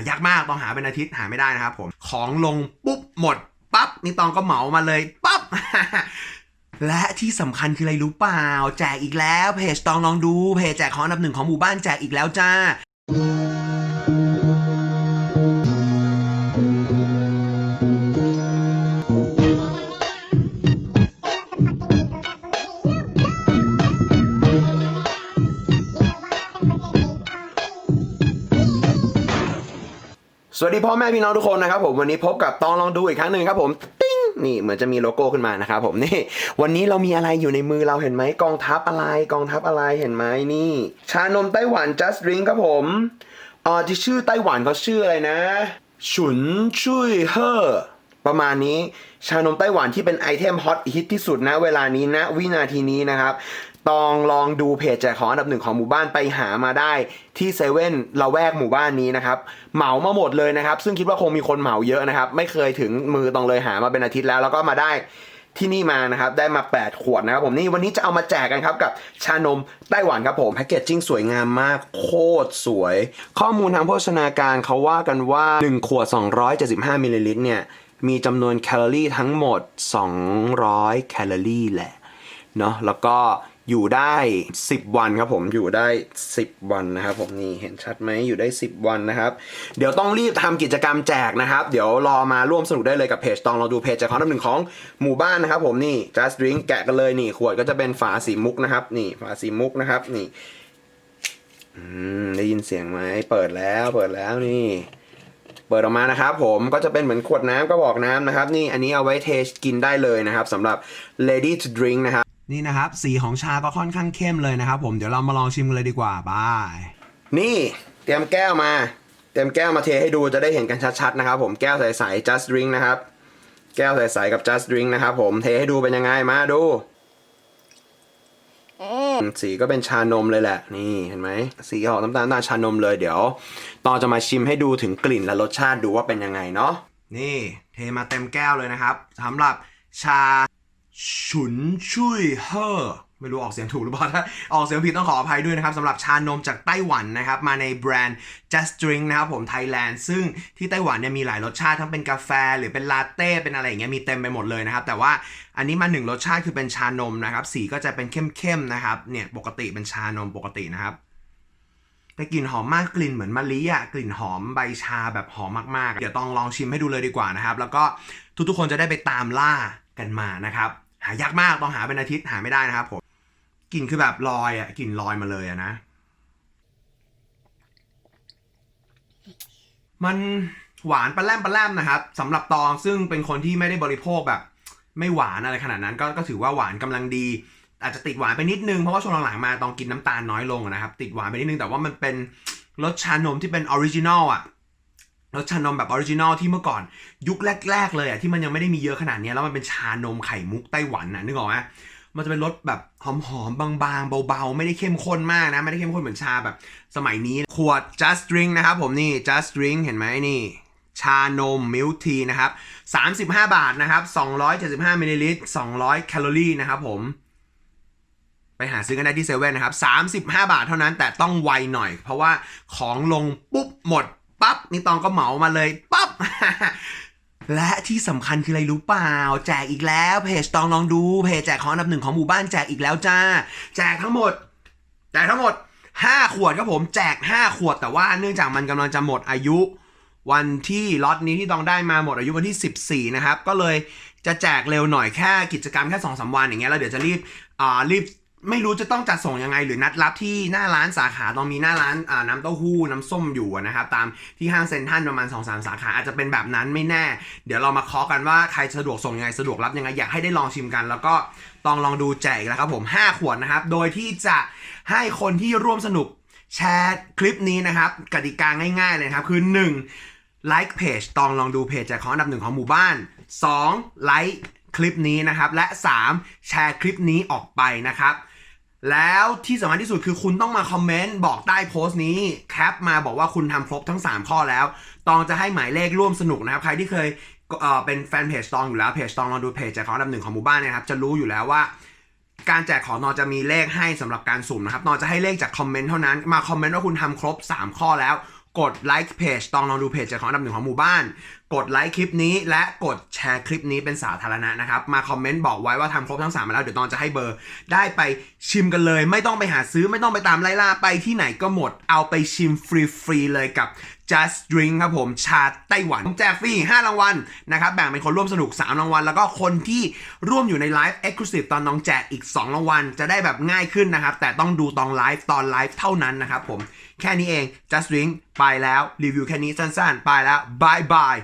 ายากมากต้องหาเป็นอาทิตย์หาไม่ได้นะครับผมของลงปุ๊บหมดปั๊บนี่ตองก็เหมามาเลยปั๊บและที่สำคัญคืออะไรรู้เปล่า แจกอีกแล้วเพจตองลองดูเพจแจกของอันดับหนึ่งของหมู่บ้านแจกอีกแล้วจ้า สวัสดีพ่อแม่พี่น้องทุกคนนะครับผมวันนี้พบกับตองลองดูอีกครั้งหนึ่งครับผมติ้งนี่เหมือนจะมีโลโก้ขึ้นมานะครับผมนี่ วันนี้เรามีอะไรอยู่ในมือเราเห็นไหมกองทัพอะไรกองทัพอะไรเห็นไหมนี่ ชานมไต้หวัน just drink ครับผมอ่าที่ชื่อไต้หวันเขาชื่ออะไรนะฉุนชุยเฮอประมาณนี้ชานมไต้หวันที่เป็นไอเทมฮอตฮิตที่สุดนะเวลานี้นะวินาทีนี้นะครับต้องลองดูเพจแจกของอันดับหนึ่งของหมู่บ้านไปหามาได้ที่เซเว่นละแวกหมู่บ้านนี้นะครับเหมามาหมดเลยนะครับ ซึ่งคิดว่าคงมีคนเหมาเยอะนะครับ ไม่เคยถึงมือตองเลยหามาเป็นอาทิตย์แล้ว แล้วก็มาได้ที่นี่มานะครับได้มา 8 ขวดนะครับผมนี่วันนี้จะเอามาแจกกันครับกับชานมไต้หวันครับผมแพคเกจจิ้งสวยงามมากโคตรสวย ข้อมูลทางโภชนาการเขาว่ากันว่า 1 ขวด 275มิลลิลิตรเนี่ยมีจำนวนแคลอรี่ทั้งหมด 200 แคลอรี่แหละ เนาะแล้วก็อยู่ได้ 10 วันครับผมอยู่ได้ 10 วันนะครับ ผมนี่เห็นชัดไหมอยู่ได้ 10 วันนะครับ เดี๋ยวต้องรีบทำกิจกรรมแจกนะครับ เดี๋ยวรอมาร่วมสนุกได้เลยกับเพจตองเราดูเพจแจกของอันดับหนึ่งของหมู่บ้านนะครับ ผมนี่ just drink แกะกันเลยนี่ ขวดก็จะเป็นฝาสีมุกนะครับ นี่ฝาสีมุกนะครับ นี่อได้ยินเสียงไหมเปิดแล้วเปิดแล้วนี่ เปิดออกมานะครับ ผมก็จะเป็นเหมือนขวดน้ำก็บอกน้ำนะครับ นี่อันนี้เอาไว้เทกินได้เลยนะครับสำหรับ ready to drink นะครับ นี่นะครับ สีของชาก็ค่อนข้างเข้มเลยนะครับ ผมเดี๋ยวเรามาลองชิมกันเลยดีกว่าบายนี่เตรียมแก้วมา เตรียมแก้วมาเทให้ดูจะได้เห็นกันชัดๆนะครับ ผมแก้วใสๆ just drink นะครับ แก้วใสๆกับ just drink นะครับ ผมเทให้ดูเป็นยังไงมาดูสีก็เป็นชานมเลยแหละ นี่เห็นไหมสีออกน้ำตาลน้ำตาลชานมเลยเดี๋ยวตอนจะมาชิมให้ดูถึงกลิ่นและรสชาติดูว่าเป็นยังไงเนาะนี่ เทมาเต็มแก้วเลยนะครับสำหรับชา ฉุนชุยเฮอไม่รู้ออกเสียงถูกหรือเปล่าถ้าออกเสียงผิดต้องขออภัยด้วยนะครับสำหรับชานมจากไต้หวันนะครับ มาในแบรนด์ Just Drink นะครับผมไทยแลนด์ซึ่งที่ไต้หวันเนี่ยมีหลายรสชาติทั้งเป็นกาแฟหรือเป็นลาเต้เป็นอะไรอย่างเงี้ยมีเต็มไปหมดเลยนะครับ แต่ว่าอันนี้มาหนึ่งรสชาติคือเป็นชานมนะครับ สีก็จะเป็นเข้มๆนะครับเนี่ยปกติเป็นชานมปกตินะครับแต่กลิ่นหอมมากกลิ่นเหมือนมะลิอะกลิ่นหอมใบชาแบบหอมมากๆ เดี๋ยวต้องลองชิมให้ดูเลยดีกว่านะครับ แล้วก็ทุกๆคนจะได้ไปตามล่ากันมานะครับ หายากมากต้องหาเป็นอาทิตย์หาไม่ได้นะครับผมกลิ่นคือแบบลอยอะกลิ่นลอยมาเลยอะนะ มันหวานปลาแรมปลาแรมนะครับสำหรับตองซึ่งเป็นคนที่ไม่ได้บริโภคแบบ ไม่หวานอะไรขนาดนั้น ก็ก็ถือว่าหวานกำลังดี อาจจะติดหวานไปนิดนึงเพราะว่าช่วงหลังๆมาตองกินน้ำตาลน้อยลงนะครับ ติดหวานไปนิดนึงแต่ว่ามันเป็นรสชานมที่เป็นออริจินอลอะ รสชานมแบบออริจินอลที่เมื่อก่อนยุคแรก ๆ เลยอะที่มันยังไม่ได้มีเยอะขนาดนี้แล้วมันเป็นชานมไข่มุกไต้หวันน่ะนึกออกไหมมันจะเป็นรสแบบหอมๆ บางๆ เบาๆ ไม่ได้เข้มข้นมากนะ ไม่ได้เข้มข้นเหมือนชาแบบสมัยนี้ ขวด just drink นะครับผมนี่ just drink เห็นไหมนี่ ชานมมิลทีนะครับ 35 บาทนะครับ 275มิลลิลิตร 200 แคลอรี่นะครับผมไปหาซื้อกันได้ที่เซเว่นนะครับ 35 บาทเท่านั้นแต่ต้องไวหน่อย เพราะว่าของลงปุ๊บหมด ปั๊บนี่ตองก็เหมามาเลยปั๊บและที่สำคัญคืออะไรรู้เปล่า แจกอีกแล้วเพจตองลองดูเพจแจกของอันดับหนึ่งของหมู่บ้านแจกอีกแล้วจ้า แจกทั้งหมดแจกทั้งหมด 5 ขวดครับผมแจก 5 ขวดแต่ว่าเนื่องจากมันกำลังจะหมดอายุ วันที่ล็อตนี้ที่ต้องได้มาหมดอายุวันที่ 14 นะครับ ก็เลยจะแจกเร็วหน่อยแค่กิจกรรมแค่2อสวันอย่างเงี้ยแล้วเดี๋ยวจะรีบอ่ารีบ ไม่รู้จะต้องจัดส่งยังไง หรือนัดรับที่หน้าร้านสาขาต้องมีหน้าร้านน้ำเต้าหู้น้ำส้มอยู่นะครับ ตามที่ห้างเซ็นทรัลประมาณ2อสาสาขาอาจจะเป็นแบบนั้นไม่แน่ เดี๋ยวเรามาเคาะกันว่าใครสะดวกส่งยังไงสะดวกรับยังไงอยากให้ได้ลองชิมกัน แล้วก็ต้องลองดูแจกอีกแล้วครับผม 5 ขวดนะครับ โดยที่จะให้คนที่ร่วมสนุกแชร์คลิปนี้นะครับกติกาง่าย ๆเลยครับคือ 1 ไลค์เพจตองลองดูเพจแจกของอันดับหนึ่งของหมู่บ้าน 2 ไลค์คลิปนี้นะครับและ 3 แชร์คลิปนี้ออกไปนะครับ แล้วที่สำคัญที่สุดคือคุณต้องมาคอมเมนต์บอกใต้โพสต์นี้แคปมาบอกว่าคุณทำครบทั้ง 3 ข้อแล้ว ตองจะให้หมายเลขร่วมสนุกนะครับ ใครที่เคยเอ่อเป็นแฟนเพจตองอยู่แล้วเพจตองลองดูเพจแจกของอันดับหนึ่งของหมู่บ้านเนยนะครับ จะรู้อยู่แล้วว่า การแจกของนอจะมีเลขให้สำหรับการสุ่มนะครับนอจะให้เลขจากคอมเมนต์เท่านั้นมาคอมเมนต์ว่าคุณทำครบ 3 ข้อแล้วกดไลค์เพจตองลองดูเพจจากของอันดับหนึ่งของหมู่บ้าน กดไลค์คลิปนี้และกดแชร์คลิปนี้เป็นสาธารณะนะครับ มาคอมเมนต์บอกไว้ว่าทำครบทั้ง 3 มาแล้ว เดี๋ยวตองจะให้เบอร์ ได้ไปชิมกันเลย ไม่ต้องไปหาซื้อไม่ต้องไปตามไล่ล่าไปที่ไหนก็หมด เอาไปชิมฟรีๆเลยกับ just drink ครับผม ชาไต้หวันผมแจกฟรี5รางวัลนะครับแบ่งเป็นคนร่วมสนุก 3 รางวัล แล้วก็คนที่ร่วมอยู่ในไลฟ์ Exclusive ตอนน้องแจกอีก 2 รางวัล จะได้แบบง่ายขึ้นนะครับ แต่ต้องดูตอนไลฟ์ตอนไลฟ์เท่านั้นนะครับผม แค่นี้เอง just drink ไปแล้ว รีวิวแค่นี้สั้นๆ ไปแล้วบายบาย